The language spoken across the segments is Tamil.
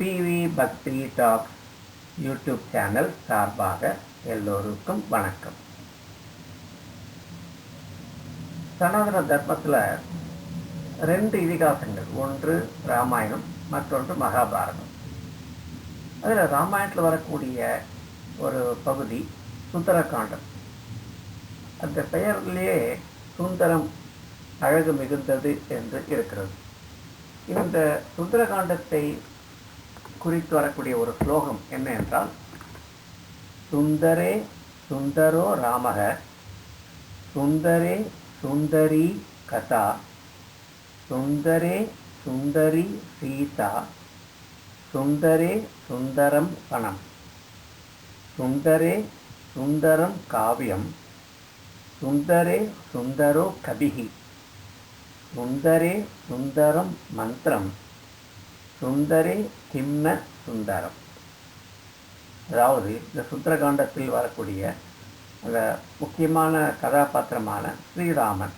பிவி பக்தி டாக் யூடியூப் சேனல் சார்பாக எல்லோருக்கும் வணக்கம். சனாதன தர்மத்தில் ரெண்டு இதிகாசங்கள். ஒன்று ராமாயணம் மற்றொன்று மகாபாரதம். அதில் ராமாயணத்தில் வரக்கூடிய ஒரு பகுதி சுந்தரகாண்டம். அந்த பெயர்லேயே சுந்தரம் அழகு மிகுந்தது என்று இருக்கிறது. இந்த சுந்தரகாண்டத்தை குறித்து வரக்கூடிய ஒரு ஸ்லோகம் என்ன என்றால் சுந்தரே சுந்தரோ ராமக சுந்தரே சுந்தரி கதா சுந்தரே சுந்தரி சீதா சுந்தரே சுந்தரம் பணம் சுந்தரே சுந்தரம் காவியம் சுந்தரே சுந்தரோ கபிகி சுந்தரே சுந்தரம் மந்திரம் சுந்தரி திம்ம சுந்தரம். அதாவது இந்த சுந்தரகாண்டத்தில் வரக்கூடிய அந்த முக்கியமான கதாபாத்திரமான ஸ்ரீராமன்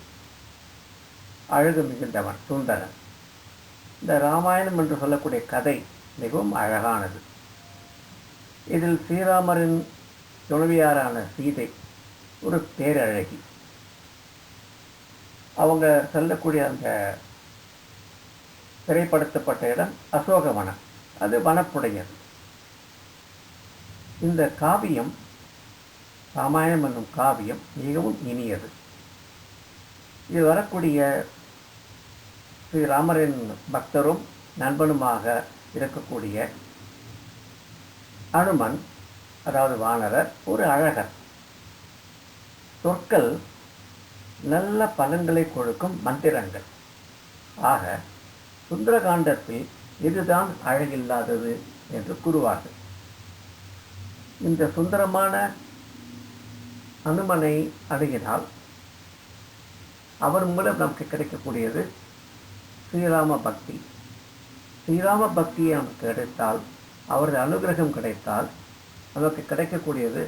அழகு மிகுந்தவன் சுந்தரன். இந்த ராமாயணம் என்று சொல்லக்கூடிய கதை மிகவும் அழகானது. இதில் ஸ்ரீராமரின் துணைவியாரான சீதை ஒரு பேரழகி. அவங்க செல்லக்கூடிய அந்த திரைப்படுத்தப்பட்ட இடம் அசோகவனம் அது வனப்புடையது. இந்த காவியம் ராமாயணம் என்னும் காவியம் மிகவும் இனியது. இது வரக்கூடிய ஸ்ரீராமரின் பக்தரும் நண்பனுமாக இருக்கக்கூடிய அனுமன் அதாவது வானரர் ஒரு அழகர். சொற்கள் நல்ல பலன்களை கொடுக்கும் மந்திரங்கள். ஆக சுந்தரகாண்டத்தில் இதுதான் அழகில்லாதது என்று கூறுவார்கள். இந்த சுந்தரமான அனுமனை அணுகினால் அவர் மூலம் நமக்கு கிடைக்கக்கூடியது ஸ்ரீராம பக்தி. ஸ்ரீராம பக்தியை நமக்கு கிடைத்தால் அவரது அனுகிரகம் கிடைத்தால் நமக்கு கிடைக்கக்கூடியது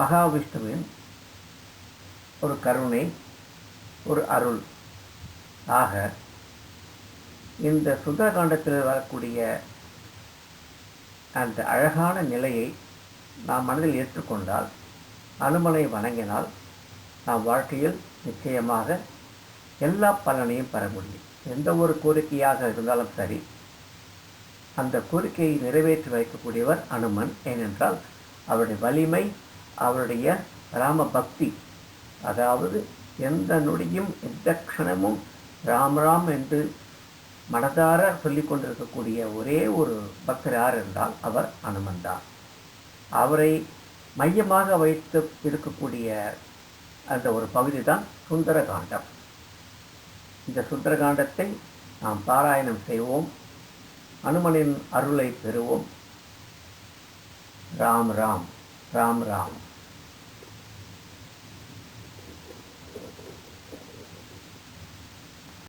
மகாவிஷ்ணுவின் ஒரு கருணை ஒரு அருள். ஆக இந்த சுந்தரகாண்டத்தில் வரக்கூடிய அந்த அழகான நிலையை நாம் மனதில் ஏற்றுக்கொண்டால் அனுமனை வணங்கினால் நாம் வாழ்க்கையில் நிச்சயமாக எல்லா பலனையும் பெற முடியும். எந்த ஒரு கோரிக்கையாக இருந்தாலும் சரி அந்த கோரிக்கையை நிறைவேற்றி வைக்கக்கூடியவர் அனுமன். ஏனென்றால் அவருடைய வலிமை அவருடைய ராம பக்தி அதாவது எந்த நொடியும் எந்த க்ஷணமும் ராம் ராம் என்று மனதார சொல்லிக்கொண்டிருக்கக்கூடிய ஒரே ஒரு பக்தர் யார் என்றால் அவர் அனுமன் தான். அவரை மையமாக வைத்து இருக்கக்கூடிய அந்த ஒரு பகுதி தான் சுந்தரகாண்டம். இந்த சுந்தரகாண்டத்தை நாம் பாராயணம் செய்வோம். அனுமனின் அருளை பெறுவோம். ராம் ராம் ராம் ராம்.